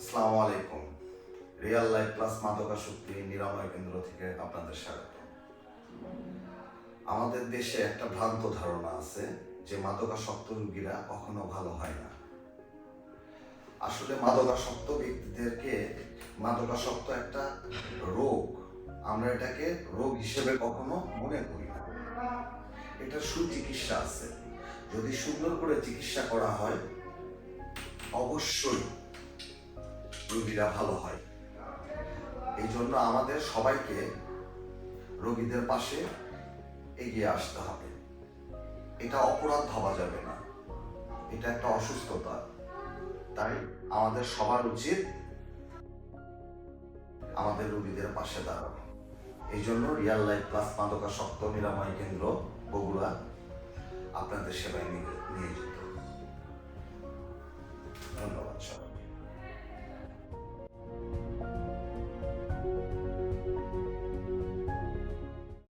আসসালামু আলাইকুম। Real life plus মাদকাসক্তি নিরাময় কেন্দ্র থেকে আপনাদের স্বাগত। আমাদের দেশে একটা ভ্রান্ত ধারণা আছে যে মাদকাসক্ত রোগীরা কখনো ভালো হয় না। আসলে মাদকাসক্ত ব্যক্তিদেরকে মাদকাসক্ত একটা রোগ, আমরা এটাকে রোগ হিসেবে কখনো মনে করি না। এটা সুচিকিৎসা আছে। যদি সুন্দর করে চিকিৎসা করা হয়, অবশ্যই রোগীরা ভালো হয়। এই জন্য আমাদের সবাইকে রোগীদের পাশে এগিয়ে আসতে হবে। এটা অপরাধ ভাবা যাবে না। এটা একটা অসুস্থতা। তাই আমাদের সবার উচিত আমাদের রোগীদের পাশে দাঁড়ানো। এই জন্য রিয়াল লাইফ প্লাস মাদকাসক্ত, নিরাময় কেন্দ্র বগুড়া আপনাদের সেবায় নিয়োজিত।